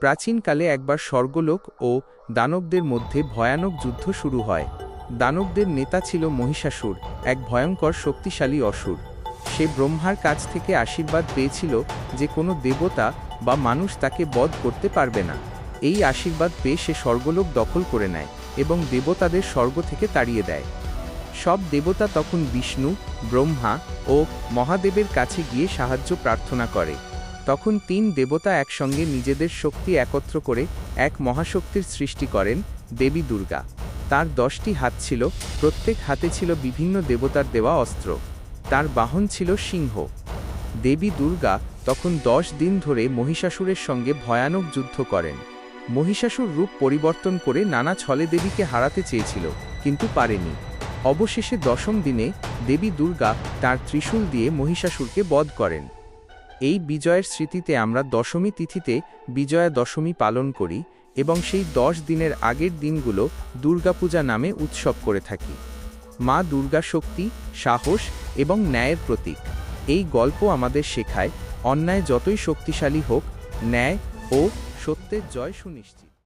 প্রাচীনকালে একবার স্বর্গলোক ও দানবদের মধ্যে ভয়ানক যুদ্ধ শুরু হয়। দানবদের নেতা ছিল মহিষাসুর, এক ভয়ঙ্কর শক্তিশালী অসুর। সে ব্রহ্মার কাছ থেকে আশীর্বাদ পেয়েছিল যে কোনো দেবতা বা মানুষ তাকে বধ করতে পারবে না। এই আশীর্বাদ পেয়ে সে স্বর্গলোক দখল করে নেয় এবং দেবতাদের স্বর্গ থেকে তাড়িয়ে দেয়। সব দেবতা তখন বিষ্ণু, ব্রহ্মা ও মহাদেবের কাছে গিয়ে সাহায্য প্রার্থনা করে। তখন তিন দেবতা একসঙ্গে নিজেদের শক্তি একত্র করে এক মহাশক্তির সৃষ্টি করেন দেবী দুর্গা। তার দশটি হাত ছিল, প্রত্যেক হাতে ছিল বিভিন্ন দেবতার দেওয়া অস্ত্র। তার বাহন ছিল সিংহ। দেবী দুর্গা তখন দশ দিন ধরে মহিষাসুরের সঙ্গে ভয়ানক যুদ্ধ করেন। মহিষাসুর রূপ পরিবর্তন করে নানা ছলে দেবীকে হারাতে চেয়েছিল, কিন্তু পারেনি। অবশেষে দশম দিনে দেবী দুর্গা তার ত্রিশূল দিয়ে মহিষাসুরকে বধ করেন। এই বিজয়ের স্মৃতিতে আমরা দশমী তিথিতে বিজয়া দশমী পালন করি এবং সেই দশ দিনের আগের দিনগুলো দুর্গাপূজা নামে উৎসব করে থাকি। মা দুর্গা শক্তি, সাহস এবং ন্যায়ের প্রতীক। এই গল্প আমাদের শেখায়, অন্যায় যতই শক্তিশালী হোক, ন্যায় ও সত্যের জয় সুনিশ্চিত।